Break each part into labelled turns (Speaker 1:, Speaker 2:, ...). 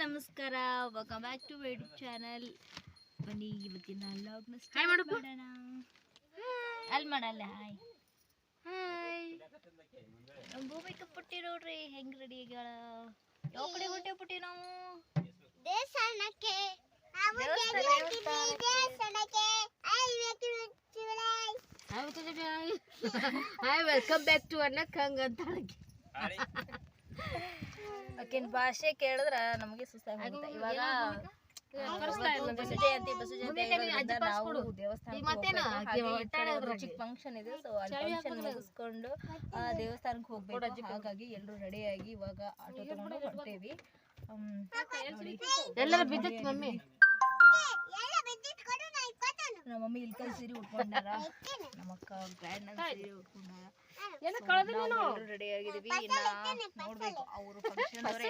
Speaker 1: ನಮಸ್ಕಾರ. Welcome back to YouTube channel ಬನ್ನಿ ಇವತ್ತಿನ ಲಾಗ್ನ ಸ್ಟಾರ್ಟ್. ಮಾಡೋಣ. ಅಲ್ಲಿ ಮಾಡಲ್ಲ ಹಾಯ್ ಹಾಯ್ ನಮ್ಮ ಭೂಮಿಕ ಪುಟ್ಟಿ ನೋಡ್ರಿ ಹೆಂಗ್ ರೆಡಿ ಆಗ್ಯಾಳ? ಯಾವ ಕಡೆ ಹೊಟ್ಟೆ ಪುಟ್ಟಿ ನಾವು?
Speaker 2: ದೇವಸ್ಥಾನಕ್ಕೆ.
Speaker 1: ದೇವಸ್ಥಾನ,
Speaker 2: ದೇವಸ್ಥಾನಕ್ಕೆ.
Speaker 3: ಹಾಯ್ ವೆಲ್ಕಮ್ ಬ್ಯಾಕ್ ಟು ಅನ್ನಕ್ ಹಂಗ ಅಂತ
Speaker 1: ಆಕಿನ ಭಾಷೆ ಕೇಳಿದ್ರ ನಮಗೆ ಸುಸ್ತಾಗುತ್ತೆ ಇವಾಗ ಜಯಂತಿ ಜಯಂತಿ ನಾವು
Speaker 3: ಅದ್ರಾಗೆ.
Speaker 1: ಚಿಕ್ಕ ಫಂಕ್ಷನ್ ಇದೆ. ಸೊ ಅಲ್ಲಿ ಫಂಕ್ಷನ್ ಮುಗಿಸ್ಕೊಂಡು ಆ ದೇವಸ್ಥಾನಕ್ಕೆ ಹೋಗ್ಬೇಕು. ಹಾಗಾಗಿ ಎಲ್ಲರೂ ರೆಡಿಯಾಗಿ ಇವಾಗ ಆಟೋ ತಗೊಂಡು ಹೊರಟೇವಿ
Speaker 3: ಎಲ್ಲರೂ. ಎಲ್ಲರ ಮಮ್ಮಿ?
Speaker 1: ನಮ್ಮ ಮಮ್ಮಿ ಇಲ್ಕಲ್ ಸೀರೆ ಉಟ್ಕೊಂಡಾರ ನಮ್ಮ ಅಕ್ಕ ಗ್ರ್ಯಾಂಡ್ ಸೀರೆ ಉಟ್ಕೊಂಡಾರ
Speaker 3: ಏನ ಕಳ್ದಿ ನೀನು
Speaker 1: ರೆಡಿ ಆಗಿದೀವಿ ಇನ್ನ ನೋಡ್ಬೇಕು ಅವರು ಫಂಕ್ಷನ್ ಅವ್ರ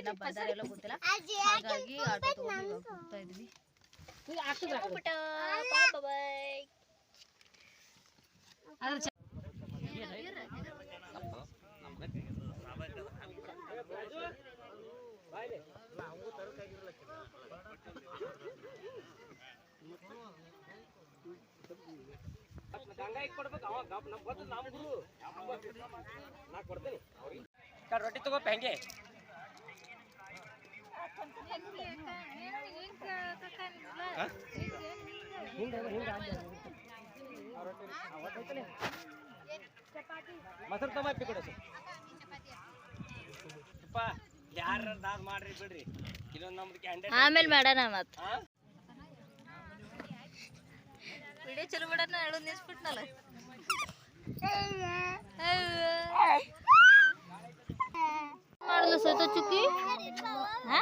Speaker 1: ಎಲ್ಲ ಗೊತ್ತಿಲ್ಲ ಹಾಗಾಗಿ ಆಟೋ ತಗೊಂಡು ಹೋಗ್ತಾ ಇದೀವಿ
Speaker 3: ಈಗ ಹಾಕಿದ್ರ
Speaker 1: ಪುಟ್ಟ ಬಾಯ್
Speaker 3: ಅದ್ರ ಚ-
Speaker 4: ರೊಟ್ಟಿ ತಗೋಪ ಹೆಂಗೆ. ಮೊಸರು ತಗೊಂಬ ಕೊಡ ಯಾರ ಮಾಡ್ರಿ ಬಿಡ್ರಿ. ಇನ್ನೊಂದು ನಮ್ದು ಕ್ಯಾಂಡಿಡೇಟ್
Speaker 1: ಆಮೇಲೆ ಮಾಡೋಣ ಮತ್.
Speaker 4: ಹಾ
Speaker 1: ವಿಡಿಯೋ ಚಲೋ ಬಿಡೋಣ ಹೇಳು ನಿಲ್ಸ್ಬಿಟ್ನಲ್ಲ. ಮಾಡಲು ಸತ ಚುಕ್ಕಿ? ಹಾ?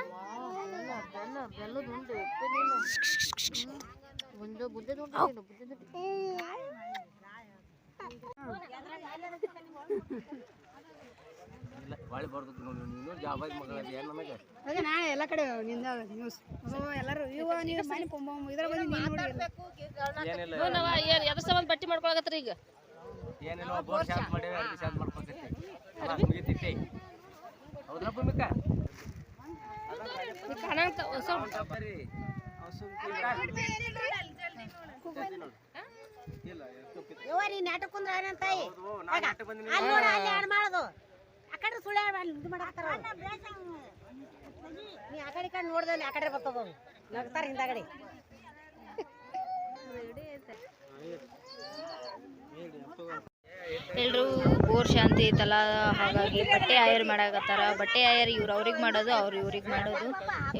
Speaker 4: ಹೊಳಿ ಬರ್ದಕ್ಕೆ ನೋಡಿ ನೀನು ಜಾಬಾಗಿ ಮಗಳ ಏನು ನಮಗೆ?
Speaker 5: ಅದೇ ನಾ ಎಲ್ಲ ಕಡೆ ನಿಂದ ನ್ಯೂಸ್ ಎಲ್ಲರೂ ಇವ ನೀವು ಮನೆ ಪೊಂಬ ಇದ್ರ ಬಂದು ನೀವು
Speaker 4: ಏನಿಲ್ಲ.
Speaker 3: ಏನ್ ಎದ್ರ ಸಂಬಂಧ ಬಟ್ಟಿ ಮಾಡ್ಕೊಳಕತ್ರಿ ಈಗ.
Speaker 4: ಏನಿಲ್ಲ ಬೋರ್ ಶಾಂತ್ ಮಾಡೇವಿ ಅರ್ಬಿ ಶಾಂತ್ ಭೂಮಿಕ?
Speaker 5: ನಾಟಕ ಕುಂದ್ರ
Speaker 4: ಬಂದಿನಿ.
Speaker 5: ಅಲ್ಲಿ ನೋಡ ಅಲ್ಲಿ ಹಾಡು ಮಾಡೋದು. ಆ ಕಡೆ ಸುಳ್ಳು ಇದು ಮಾಡಾಕತ್ತಾರ ನೀ ಆ ಕಡೆ ಕಡೆ ನೋಡ್ದಲ್ಲಿ ಆ ಕಡೆ ಬರ್ತದ ಅವ್ರು. ನಗ್ತಾರ ಹಿಂದಾಗಡೆ.
Speaker 1: ಶಾಂತಿ ಐತಲ್ಲ, ಹಾಗಾಗಿ ಬಟ್ಟೆ ಆಯರ್ ಮಾಡಾಕತ್ತಾರ. ಬಟ್ಟೆ ಆಯರ್ ಇವ್ರು ಅವ್ರಿಗೆ ಮಾಡೋದು, ಅವ್ರು ಇವ್ರಿಗೆ ಮಾಡೋದು.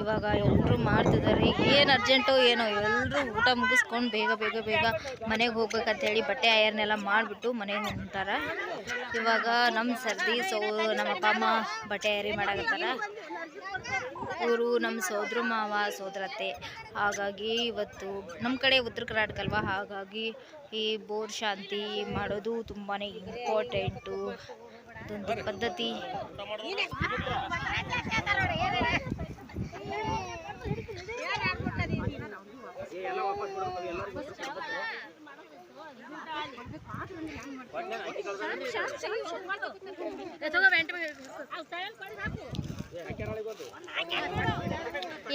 Speaker 1: ಇವಾಗ ಎಲ್ಲರೂ ಮಾಡ್ತಿದ್ದಾರೆ ಏನು ಅರ್ಜೆಂಟು ಏನೋ ಎಲ್ಲರೂ ಊಟ ಮುಗಿಸ್ಕೊಂಡು ಬೇಗ ಬೇಗ ಬೇಗ ಮನೆಗೆ ಹೋಗ್ಬೇಕಂತ ಹೇಳಿ ಬಟ್ಟೆ ಆಯರ್ನೆಲ್ಲ ಮಾಡಿಬಿಟ್ಟು ಮನೆಗೆ ಹೊಂಟಾರ. ಇವಾಗ ನಮ್ಮ ಸರ್ದಿ, ಸೊ ನಮ್ಮ ಅಪ್ಪ, ಅಮ್ಮ ಬಟ್ಟೆ ಆಯರಿ ಮಾಡಾಕತ್ತಾರ. ಇವರು ನಮ್ಮ ಸೋದ್ರ ಮಾವ, ಸೋದರತ್ತೆ. ಹಾಗಾಗಿ ಇವತ್ತು ನಮ್ಮ ಕಡೆ ಉತ್ತರ ಕರ್ನಾಟಕ ಅಲ್ವಾ ಹಾಗಾಗಿ ಈ ಬೋರ್ ಶಾಂತಿ ಮಾಡೋದು ತುಂಬಾ ಇಂಪಾರ್ಟೆಂಟು ಅದೊಂದು ಪದ್ಧತಿ.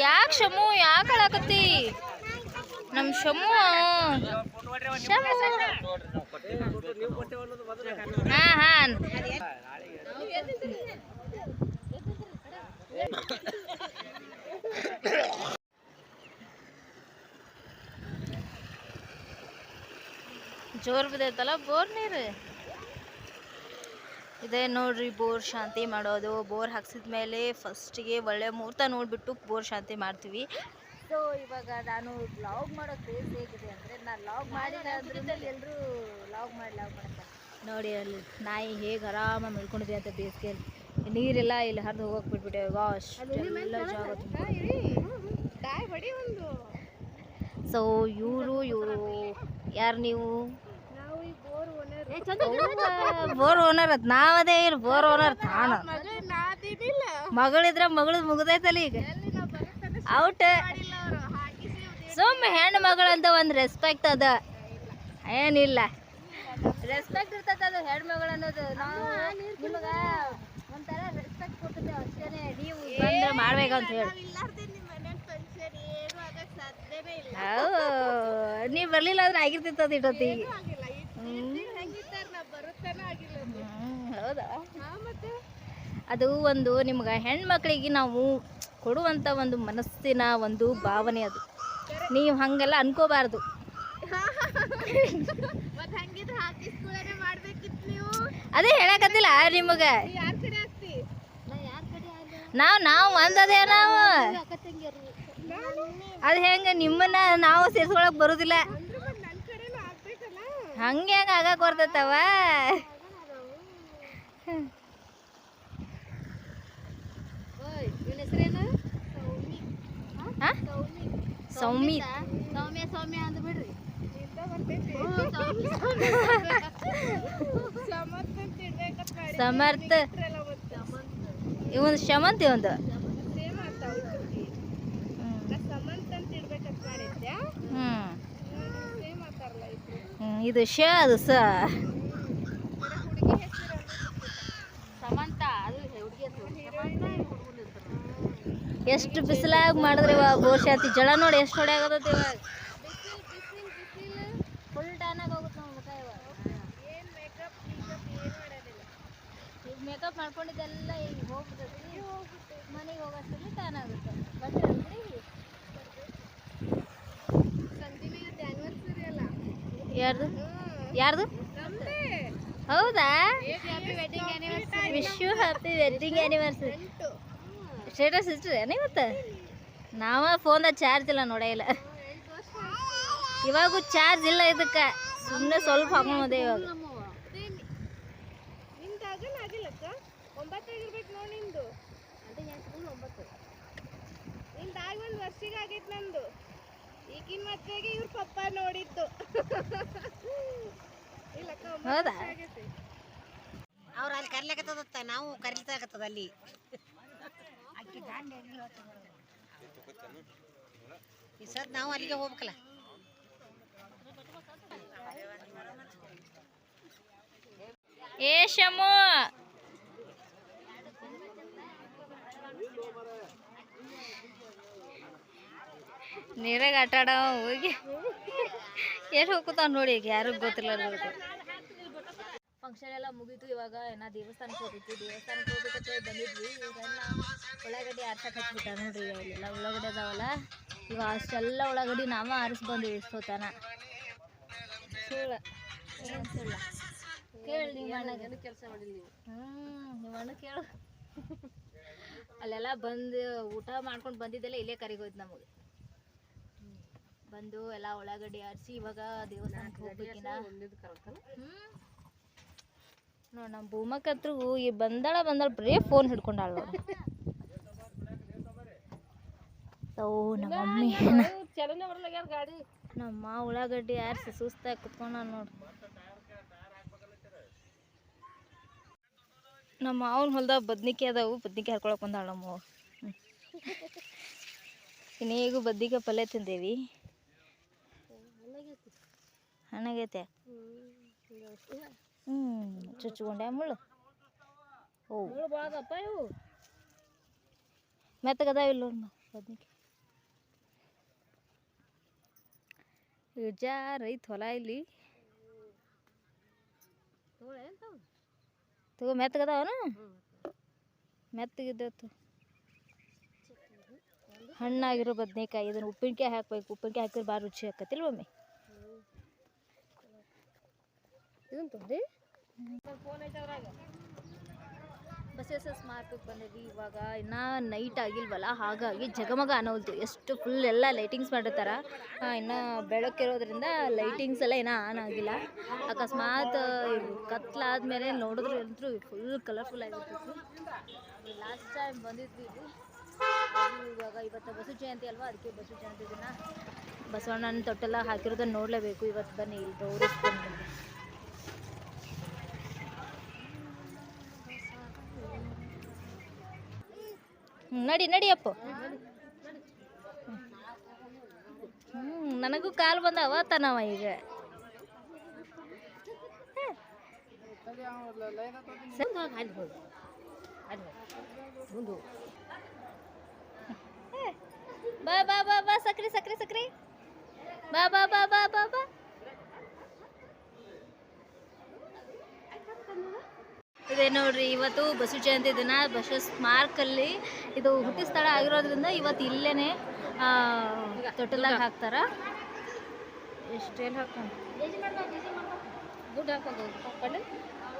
Speaker 1: ಯಾಕೆ ಶಮು? ಯಾಕೆ ಅಳಾಕತ್ತಿ? ನಮ್ಮ ಶಮು. ಜೋರ್ ಬಿದ್ದೈತಲ್ಲ ಬೋರ್ ನೀರು? ಇದೇ ನೋಡ್ರಿ ಬೋರ್ ಶಾಂತಿ ಮಾಡೋದು. ಬೋರ್ ಹಾಕ್ಸಿದ ಮೇಲೆ ಫಸ್ಟಿಗೆ ಒಳ್ಳೆ ಮುಹೂರ್ತ ನೋಡಿಬಿಟ್ಟು ಬೋರ್ ಶಾಂತಿ ಮಾಡ್ತೀವಿ. ಸೊ ಇವಾಗ ನಾನು ಲಾಗ್ ಮಾಡೋ ಕ್ರೇಜ್ ಹೇಗಿದೆ ಅಂದರೆ ನಾನು ಲಾಗ್ ಮಾಡಿಲ್ಲ ಎಲ್ಲರೂ ಲಾಗ್ ಮಾಡಿ ಲಾಗ್ ಮಾಡ್ತಾರೆ ನೋಡಿ ಅಲ್ಲಿ ನಾಯಿ ಹೇಗೆ ಆರಾಮಾಗಿ ಮಲ್ಕೊಂಡಿದೆ ಅಂತ ಬೇಸಿಗೆಯಲ್ಲಿ. ನೀರೆಲ್ಲ ಇಲ್ಲಿ ಹರಿದು ಹೋಗಕ್ಕೆ ಬಿಟ್ಬಿಟ್ಟೆ. ವಾಶ್ ಎಲ್ಲ ಜಾಗ ಸೊ ಇವರು ಇವರು ಯಾರು ನೀವು? ಬೋರ್ ಓನರ್ ಅದ್. ನಾವದೇ ಇರ್ ಬೋರ್ ಓನರ್ ತಾನ. ಮಗಳಿದ್ರ ಮಗಳು ಮುಗ್ದೈತಲ್ಲ ಈಗ. ಔಟ್ ಸುಮ್ಮ ಹೆಣ್ಣು ಮಗಳಂತ ಒಂದು ರೆಸ್ಪೆಕ್ಟ್ ಅದ. ಏನಿಲ್ಲ. ರೆಸ್ಪೆಕ್ಟ್ ಇರ್ತದ ಅದು ಹೆಣ್ಣು ಮಗಳು ಅನ್ನೋದು. ನಾವು ನಿಮಗ ಒಂಥರ ರೆಸ್ಪೆಕ್ಟ್ ಕೊಟ್ಟಿದ್ದೆ ಅಷ್ಟೇನೆ. ನೀವು ಬಂದ್ರೆ ಮಾಡ್ಬೇಕಂತ ಹೇಳಿ. ನೀವ್ ಬರ್ಲಿಲ್ಲ ಅಂದ್ರೆ ಆಗಿರ್ತಿತ್ತು ಅದು ಇಟ್ಟೊತ್ತಿಗೆ ಹ್ಮ್, ಹೌದಾ? ಅದು ಒಂದು ನಿಮ್ಗೆ ಹೆಣ್ಮಕ್ಳಿಗೆ ನಾವು ಕೊಡುವಂಥ ಒಂದು ಮನಸ್ಸಿನ ಒಂದು ಭಾವನೆ ಅದು. ನೀವು ಹಂಗೆಲ್ಲ ಅನ್ಕೋಬಾರ್ದು. ಅದೇ ಹೇಳಕತ್ತಿಲ್ಲ ನಿಮಗೆ. ನಾವು ನಾವು ಒಂದದೇ ನಾವು. ಅದು ಹೆಂಗೆ ನಿಮ್ಮನ್ನ ನಾವು ಸೇರ್ಸ್ಕೊಳಕ್ ಬರುದಿಲ್ಲ. ಹಂಗೆ ಹೆಂಗೆ ಆಗಕ್ಕೆ ಬರ್ತೈತವ? ಹಾ? ಸೌಮಿ
Speaker 2: ಸೌಮ್ಯ ಸೌಮ್ಯ ಅಂತ ಬಿಡ್ರಿ.
Speaker 1: ಸಮರ್ಥ ಇವೊಂದು ಶಮಂತ್ ಇವಂದು ಹ್ಮ್ ಇದು ಶ ಅದು ಸ. ಎಷ್ಟು ಬಿಸಿಲಾಗಿ ಮಾಡಿದ್ರೆ ಇವಾಗ ಬೋರ್ಶಾತಿ ಜಳ ನೋಡಿ ಎಷ್ಟು ಹೊಡೆ ಇವಾಗ. ಫುಲ್ ಹೋಗುತ್ತೆ ಈಗ ಮೇಕಪ್ ಮಾಡ್ಕೊಂಡಿದ್ದೆಲ್ಲ ಈಗ ಹೋಗ್ಬಿಡ್ತೈತಿ ಮನೆಗೆ ಹೋಗೋಷ್ಟರಲ್ಲಿ ಟ್ಯಾನ್ ಆಗುತ್ತೆ. ಬಟ್ ಯಾರ್ದು? ಯಾರ್ದು? ಹೌದಾ? Wish you happy wedding anniversary status ಇಟ್ರಿ ಇವತ್ತು? ನಾವ ಫೋನ್ದಾಗ ಚಾರ್ಜ್ ಇಲ್ಲ ನೋಡೇ ಇಲ್ಲ. ಇವಾಗೂ ಚಾರ್ಜ್ ಇಲ್ಲ ಇದಕ್ಕೆ. ಸುಮ್ಮನೆ ಸ್ವಲ್ಪ ಹಾಕೊಂಡೆ ಇವಾಗ.
Speaker 5: ನೋಡಿ ನಿಂದು ಈಗಿನ ಇವ್ರ
Speaker 6: ಅಲ್ಲಿ ಕರ್ಲಿಕತ್ತದತ್ತ ನಾವು ಕರಿಲಿಕತ್ತದ ಅಲ್ಲಿ. ಈ ನಾವು ಅಲ್ಲಿಗೆ ಹೋಗ್ಬೇಕಲ್ಲ?
Speaker 1: ಏ ಶಮು! ನೀರಾಗ ಆಟ ಹೋಗಿ. ಎಲ್ಲಿ ಹೋಗ್ತಾವ ನೋಡಿ ಈಗ ಯಾರಿಗೂ ಗೊತ್ತಿಲ್ಲ ಎಲ್ಲ ಮುಗೀತು ಇವಾಗ ನಾ ದೇವಸ್ಥಾನಕ್ಕೆ ಹೋಗಿತ್ತು ದೇವಸ್ಥಾನಕ್ಕೆ ಹೋಗ್ಬೇಕಂತ ಬಂದಿದ್ವಿ. ಇವೆಲ್ಲ ಉಳ್ಳಾಗಡ್ಡಿ ಆರ್ಸಕ್ಕೆ ಹಚ್ಬಿಟ್ಟ ನೋಡ್ರಿ ಅಲ್ಲೆಲ್ಲ ಉಳ್ಳಾಗಡ್ಡಿ ಅದಾವಲ್ಲ. ಇವಾಗ ಅಷ್ಟೆಲ್ಲ ಉಳ್ಳಾಗಡ್ಡಿ ನಾವ ಆರಿಸಿ ಬಂದಿವಿ ಇಷ್ಟೊತ್ತನ ಸುಳ್ಳ ಏನು ಸುಳ್ಳ ಕೇಳಿ ನಿಮ್ಮ ಅಣ್ಣಗೆ
Speaker 3: ಕೆಲಸ ಮಾಡಿಲ್ಲ ನೀವು?
Speaker 1: ಹ್ಮ್ ನಿಮ್ಮ ಅಣ್ಣ ಕೇಳು. ಅಲ್ಲೆಲ್ಲ ಬಂದು ಊಟ ಮಾಡ್ಕೊಂಡು ಬಂದಿದ್ದೆಲ್ಲ ಇಲ್ಲೇ ಕರಿಗೋಯ್ತು ನಮಗೆ. ಬಂದು ಎಲ್ಲ ಉಳ್ಳಾಗಡ್ಡಿ ಆರಿಸಿ ಇವಾಗ ದೇವಸ್ಥಾನಕ್ಕೆ ಹೋಗ್ಬೇಕಿನ. ನೋಡ್ ನಮ್ಮ ಭೂಮಕ್ಕತ್ರು ಈ ಬಂದಾಳ ಬಂದಾಳ ಬರೀ ಫೋನ್ ಹಿಡ್ಕೊಂಡಾಳ ನೋಡಿ. ಓ ನಮ್ಮ ಮಮ್ಮಿ ನಮ್ಮ ಉಳ್ಳಾಗಡ್ಡಿ ಯಾರು ಸುಸ್ತಾಗಿ ಕುತ್ಕೊಂಡ ನೋಡಿ. ನಮ್ಮ ಮಾವನ ಹೊಲ್ದಾಗ ಬದ್ನಿಕಾಯಿ ಅದಾವು ಬದ್ನಿಕಾಯಿ ಹರ್ಕೊಳಕ್ ಬಂದಾಳ ನಮ್ಮ. ಇನ್ನೀಗೂ ಬದ್ನಿಕಾಯಿ ಪಲ್ಯ ತಿಂದೇವಿ. ಹಣ್ಣಾಗೈತೆ ಚುಚ್ಕೊಂಡೆ ಮುಳ್ಳು ಓ
Speaker 3: ಮುಳ್ಳು ಭಾಳದಪ್ಪ ಇವು
Speaker 1: ಮೆತ್ತಗದಾವ ಇಲ್ಲ ನೋಡು ಬದ್ನಿಕಾಯಿ ಇಜಾ ರೈತ ಹೊಲ ಇಲ್ಲಿ ತಗೋ ಮೆತ್ತಗದಾವನ ಮೆತ್ತಗಿದ್ದತ್ತು ಹಣ್ಣಾಗಿರೋ ಬದ್ನೆಕಾಯಿ ಇದನ್ನ ಉಪ್ಪಿನಕಾಯಿ ಹಾಕ್ಬೇಕು ಉಪ್ಪಿನಕಾಯಿ ಹಾಕಿದ್ರೆ ಭಾಳ ರುಚಿ ಆಕತಿಲ್ಲ ಒಮ್ಮೆ
Speaker 3: ಇದನ್ನ ತೊಂದ್ರೆ
Speaker 1: ಬಸ್ಸಸ್ ಮಾರ್ಕೆಟ್ ಬಂದಿದ್ವಿ ಇವಾಗ. ಇನ್ನೂ ನೈಟ್ ಆಗಿಲ್ವಲ್ಲ, ಹಾಗಾಗಿ ಜಗಮಗ ಅನ್ನೋದು ಎಷ್ಟು ಫುಲ್ ಎಲ್ಲ ಲೈಟಿಂಗ್ಸ್ ಮಾಡಿರ್ತಾರ. ಇನ್ನ ಇನ್ನು ಬೆಳಕಿರೋದ್ರಿಂದ ಲೈಟಿಂಗ್ಸ್ ಎಲ್ಲ ಏನೂ ಆನ್ ಆಗಿಲ್ಲ. ಅಕಸ್ಮಾತ್ ಕತ್ಲಾದ್ಮೇಲೆ ನೋಡಿದ್ರೆ ಅಂತೂ ಫುಲ್ ಕಲರ್ಫುಲ್ ಆಗಿರ್ತಿತ್ತು ಲಾಸ್ಟ್ ಟೈಮ್ ಬಂದಿದ್ವಿ ಇವಾಗ ಇವತ್ತು ಬಸವ ಜಯಂತಿ ಅಲ್ವಾ? ಅದಕ್ಕೆ ಬಸವ ಜಯಂತಿ ದಿನ. ಬಸವಣ್ಣನ ತೊಟ್ಟೆಲ್ಲ ಹಾಕಿರೋದನ್ನ ನೋಡಲೇಬೇಕು. ಇವತ್ತು ಬನ್ನಿ, ಇಲ್ಲಿ ತೋರಿಸ್ತೀನಿ. ನಡಿ ನಡಿ ಅಪ್ಪ. ಹ್ಞೂ ನನಗೂ ಕಾಲು ಬಂದಾವ ತನವ ಈಗ. ಬಾ ಬಾ ಬಾ ಬಾ, ಸಕ್ರಿ ಸಕ್ರಿ ಸಕ್ರಿ. ಬಾ ಬಾ ಬಾ ಬಾ ಬಾ ಬಾ. ಇದೆ ನೋಡ್ರಿ ಇವತ್ತು ಬಸವ ಜಯಂತಿ ದಿನ ಬಸವ ಸ್ಮಾರಕಲ್ಲಿ ಇದು ಹುಟ್ಟಿ ಸ್ಥಳ ಆಗಿರೋದ್ರಿಂದ ಇವತ್ತು ಇಲ್ಲೇನೆ ಆ, ತೊಟ್ಟಲ್ದಾಗ ಹಾಕ್ತಾರ. ಎಷ್ಟೇನು ಹಾಕೊಂಡು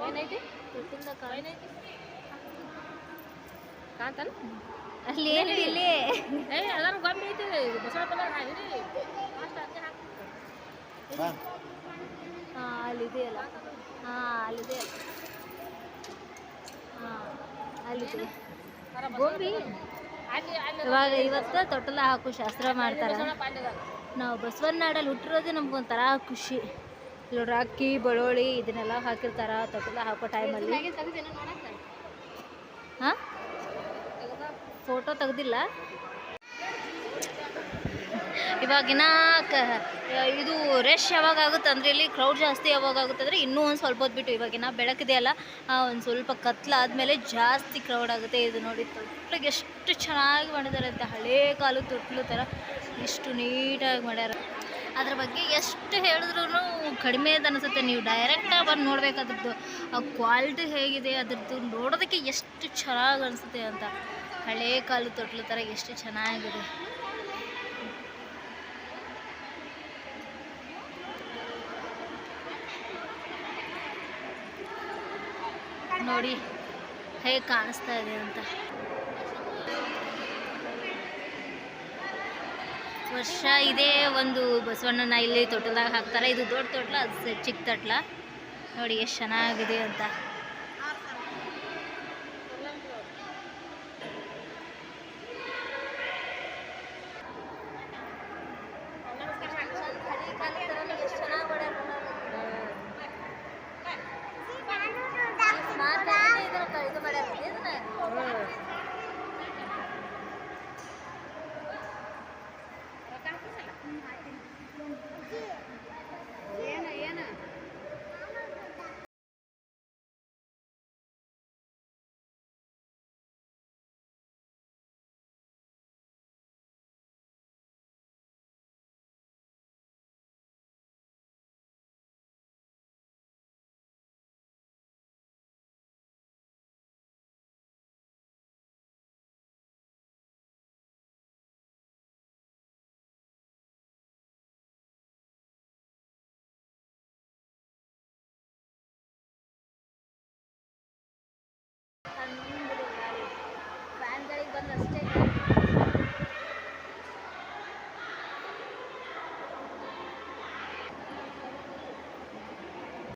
Speaker 3: ಏನೈತಿ
Speaker 1: ಅಲ್ಲಿ ಏನು ಇಲ್ಲಿ
Speaker 3: ಅದಾರ ಐತಿ ಹಾಕಿರಿ ಅಷ್ಟು
Speaker 1: ಹಾಂ ಅಲ್ಲಿದೆಯಲ್ಲ ಹಾಂ ಅಲ್ಲಿದೆ ಹಾಂ
Speaker 3: ಅಲ್ಲಿ
Speaker 1: ಇವಾಗ ಇವತ್ತು ತೊಟ್ಟಲ ಹಾಕು ಶಾಸ್ತ್ರ ಮಾಡ್ತಾರೆ. ನಾವು ಬಸವನಾಡಲ್ಲಿ ಹುಟ್ಟಿರೋದೇ ನಮ್ಗೊಂಥರ ಖುಷಿ. ನೋಡ್ರಿ ಅಕ್ಕಿ ಬೆಳ್ಳುಳ್ಳಿ ಇದನ್ನೆಲ್ಲ ಹಾಕಿರ್ತಾರ ತೊಟ್ಟಲ ಹಾಕೋ ಟೈಮಲ್ಲಿ. ಹಾಂ? ಫೋಟೋ ತೆಗ್ದಿಲ್ಲ. ಇವಾಗಿನ ಕ ಇದು ರಶ್ ಯಾವಾಗ ಆಗುತ್ತೆ ಅಂದರೆ ಇಲ್ಲಿ ಕ್ರೌಡ್ ಜಾಸ್ತಿ ಯಾವಾಗ ಆಗುತ್ತೆ ಅಂದರೆ ಇನ್ನೂ ಒಂದು ಸ್ವಲ್ಪ ಹೊತ್ತು ಬಿಟ್ಟು ಇವಾಗಿನ ಬೆಳಕಿದೆಯಲ್ಲ ಒಂದು ಸ್ವಲ್ಪ ಕತ್ಲಾದಮೇಲೆ ಜಾಸ್ತಿ ಕ್ರೌಡ್ ಆಗುತ್ತೆ ಇದು ನೋಡಿ. ತೊಟ್ಟಿಗೆ ಎಷ್ಟು ಚೆನ್ನಾಗಿ ಮಾಡಿದ್ದಾರೆ ಅಂತ ಹಳೇ ಕಾಲದ ತೊಟ್ಲು ಥರ ಇಷ್ಟು ನೀಟಾಗಿ ಮಾಡ್ಯಾರ. ಅದ್ರ ಬಗ್ಗೆ ಎಷ್ಟು ಹೇಳಿದ್ರು ಕಡಿಮೆ ಅನಿಸುತ್ತೆ. ನೀವು ಡೈರೆಕ್ಟಾಗಿ ಬಂದು ನೋಡ್ಬೇಕು ಅದ್ರದ್ದು ಕ್ವಾಲಿಟಿ ಹೇಗಿದೆ ಅದ್ರದ್ದು ನೋಡೋದಕ್ಕೆ ಎಷ್ಟು ಚೆನ್ನಾಗಿ ಅನಿಸುತ್ತೆ ಅಂತ. ಹಳೇ ಕಾಲದ ತೊಟ್ಲು ಥರ ಎಷ್ಟು ಚೆನ್ನಾಗಿದೆ. ನೋಡಿ ಹೇಗೆ ಕಾಣಿಸ್ತಾ ಇದೆ ಅಂತ. ವರ್ಷ ಇದೇ ಒಂದು ಬಸವಣ್ಣನ ಇಲ್ಲಿ ತೊಟ್ಟಲ್ದಾಗ ಹಾಕ್ತಾರೆ. ಇದು ದೊಡ್ಡ ತೊಟ್ಲ, ಅದು ಚಿಕ್ಕ ತೊಟ್ಲ. ನೋಡಿ, ಎಷ್ಟು ಚೆನ್ನಾಗಿದೆ ಅಂತ.